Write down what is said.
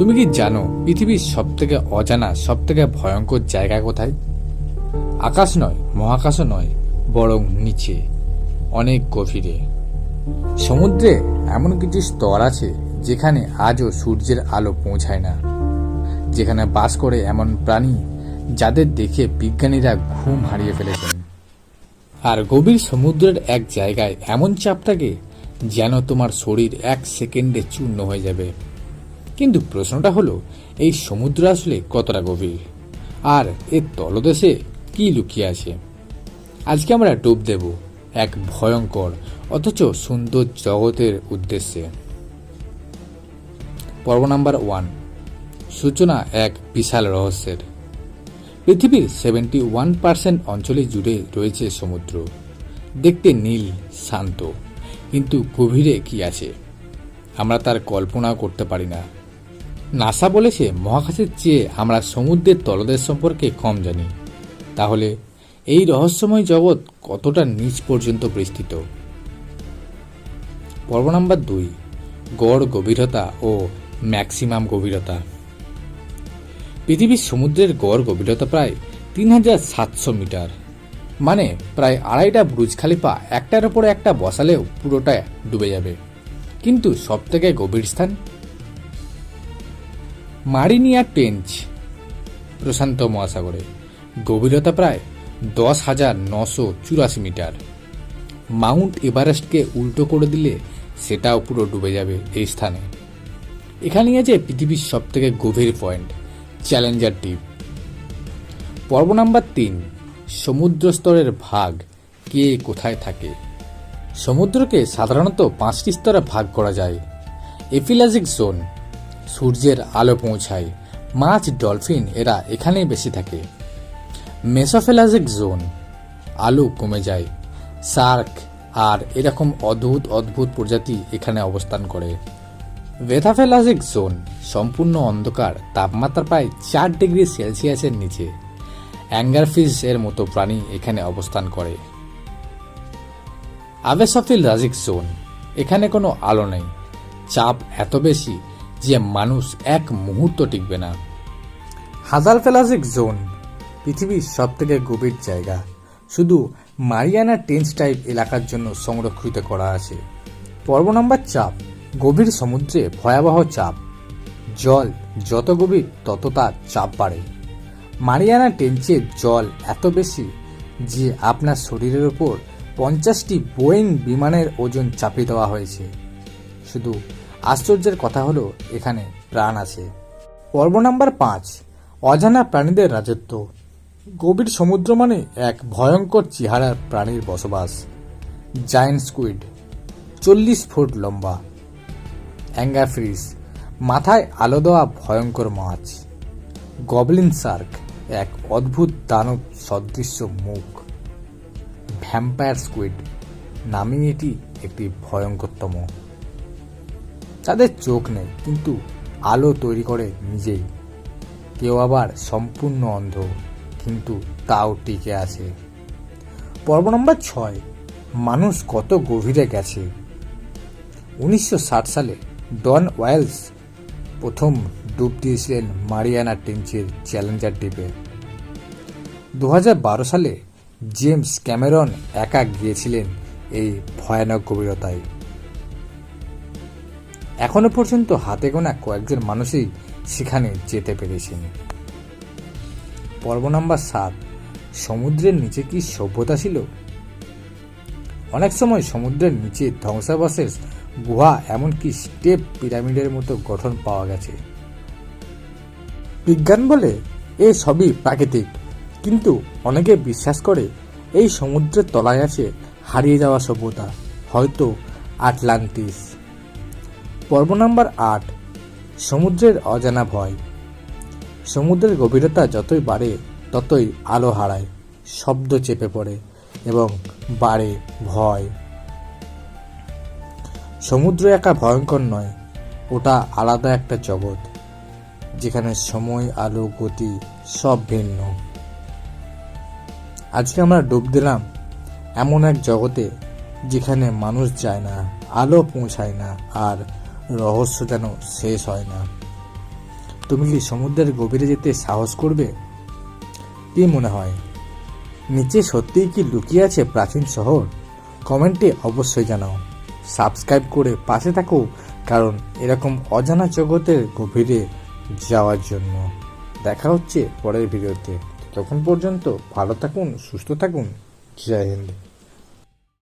তুমি কি জানো পৃথিবীর সব থেকে অজানা সব থেকে ভয়ঙ্কর জায়গা কোথায়? আকাশ নয়, মহাকাশও নয়, বরং নিচে, অনেক গভীরে। সমুদ্রে এমন কিছু স্তর আছে যেখানে আজও সূর্যের আলো পৌঁছায় না, যেখানে বাস করে এমন প্রাণী যাদের দেখে বিজ্ঞানীরা ঘুম হারিয়ে ফেলেছেন। আর গভীর সমুদ্রের এক জায়গায় এমন চাপ থাকে যেন তোমার শরীর এক সেকেন্ডে চূর্ণ হয়ে যাবে। কিন্তু প্রশ্নটা হলো, এই সমুদ্র আসলে কতটা গভীর? আর এর তলদেশে কি লুকিয়ে আছে? আজকে আমরা ডুব দেব এক ভয়ঙ্কর, অথচ সুন্দর জগতের উদ্দেশ্যে। পর্ব নাম্বার ওয়ান, সূচনা এক বিশাল রহস্যের। পৃথিবীর সেভেন্টি ওয়ান পার্সেন্ট অঞ্চলে জুড়ে রয়েছে সমুদ্র। দেখতে নীল, শান্ত, কিন্তু গভীরে কি আছে? আমরা তার কল্পনাও করতে পারি না। নাসা বলেছে, মহাকাশের চেয়ে আমরা সমুদ্রের তলদেশ সম্পর্কে কম জানি। তাহলে এই রহস্যময় জগৎ কতটা নিচ পর্যন্ত বিস্তৃত? পর্ব নাম্বার দুই, গড় গভীরতা ও ম্যাক্সিমাম গভীরতা। পৃথিবীর সমুদ্রের গড় গভীরতা প্রায় তিন হাজার সাতশো মিটার। মানে প্রায় আড়াইটা ব্রুজ খালিফা একটার উপরে একটা বসালেও পুরোটা ডুবে যাবে। কিন্তু সবথেকে গভীর স্থান মারিনিয়া টেঞ্চ প্রশান্ত মহাসাগরে। গভীরতা প্রায় দশ হাজার নশো চুরাশি মিটার। মাউন্ট এভারেস্টকে উল্টো করে দিলে সেটাও পুরো ডুবে যাবে এই স্থানে। এখানেই আছে পৃথিবীর সব থেকে গভীর পয়েন্ট, চ্যালেঞ্জার দ্বীপ। পর্ব নাম্বার তিন সমুদ্র স্তরের ভাগ, কে কোথায় থাকে? সমুদ্রকে সাধারণত পাঁচটি স্তরে ভাগ করা যায়। এফিলাজিক জোন সূর্যের আলো পৌঁছায়। মাছ, ডলফিন এরা এখানেই বেশি থাকে। মেসোফেলাজিক জোন, আলো কমে যায়। শার্ক আর এরকম অদ্ভুত অদ্ভুত প্রজাতি এখানে অবস্থান করে। ভেথাফেলাজিক জোন, সম্পূর্ণ অন্ধকার, তাপমাত্রা প্রায় চার ডিগ্রি সেলসিয়াসের নিচে। অ্যাঙ্গারফিশ এর মতো প্রাণী এখানে অবস্থান করে। আবেসফিল রাজিক জোন, এখানে কোনো আলো নেই। চাপ এত বেশি যে মানুষ এক মুহূর্ত টিকবে না। হাজার ফেলাজিক জোন, পৃথিবীর সব থেকে গভীর জায়গা। শুধু মারিয়ানা টেন্স টাইপ এলাকার জন্য সংরক্ষিত করা আছে। পর্ব নম্বর চাপ গভীর সমুদ্রে ভয়াবহ চাপ। জল যত গভীর, তত তার চাপ বাড়ে। মারিয়ানা টেন্সের জল এত বেশি যে আপনার শরীরের উপর পঞ্চাশটি বোয়িং বিমানের ওজন চাপিয়ে দেওয়া হয়েছে। শুধু আশ্চর্যের কথা হলো, এখানে প্রাণ আছে। পর্ব নাম্বার পাঁচ, অজানা প্রাণীদের রাজত্ব। গভীর সমুদ্র মানে এক ভয়ঙ্কর চেহারার প্রাণীর বসবাস। জায়েন্ট স্কুইড চল্লিশ ফুট লম্বা। অ্যাঙ্গার ফ্রিজ মাথায় আলো দেওয়া ভয়ঙ্কর মাছ। গবলিন শার্ক এক অদ্ভুত দানব সদৃশ্য মুখ। ভ্যাম্পায়ার স্কুইড নামই এটি একটি ভয়ঙ্করতম। তাদের চোখ নেই, কিন্তু আলো তৈরি করে নিজেই। কেউ আবার সম্পূর্ণ অন্ধ, কিন্তু তাও টিকে আছে। পর্ব নম্বর ছয়, মানুষ কত গভীরে গেছে? উনিশশো ষাট সালে ডন ওয়েলস প্রথম ডুব দিয়েছিলেন মারিয়ানা টেঞ্চের চ্যালেঞ্জার দ্বীপে। দু সালে জেমস ক্যামেরন একা গিয়েছিলেন এই ভয়ানক গভীরতায়। এখনও পর্যন্ত হাতে গোনা কয়েকজন মানুষই সেখানে যেতে পেরেছেন। পর্ব নাম্বার সাত, সমুদ্রের নিচে কি সভ্যতা ছিল? অনেক সময় সমুদ্রের নিচে ধ্বংসাবশেষ, গুহা, এমনকি স্টেপ পিরামিডের মতো গঠন পাওয়া গেছে। বিজ্ঞান বলে এ সবই প্রাকৃতিক, কিন্তু অনেকে বিশ্বাস করে এই সমুদ্রের তলায় আছে হারিয়ে যাওয়া সভ্যতা, হয়তো আটলান্টিস। পর্ব নাম্বার আট, সমুদ্রের অজানা ভয়। সমুদ্রের গভীরতা যতই বাড়ে, ততই আলো হারায়, শব্দ চেপে পড়ে এবং বাড়ে ভয়। সমুদ্র একা ভয়ঙ্কর নয়, ওটা আলাদা একটা জগৎ, যেখানে সময়, আলো, গতি সব ভিন্ন। আজকে আমরা ডুব দিলাম এমন এক জগতে, যেখানে মানুষ যায় না, আলো পৌঁছায় না, আর রহস্য যেন শেষ হয় না। তুমি কি সমুদ্রের গভীরে যেতে সাহস করবে? কি মনে হয়? নিচে সত্যিই কি লুকিয়ে আছে প্রাচীন শহর? কমেন্টে অবশ্যই জানাও। সাবস্ক্রাইব করে পাশে থাকো, কারণ এরকম অজানা জগতের গভীরে যাওয়ার জন্য। দেখা হচ্ছে পরের ভিডিওতে। তখন পর্যন্ত ভালো থাকুন, সুস্থ থাকুন। জয় হিন্দ।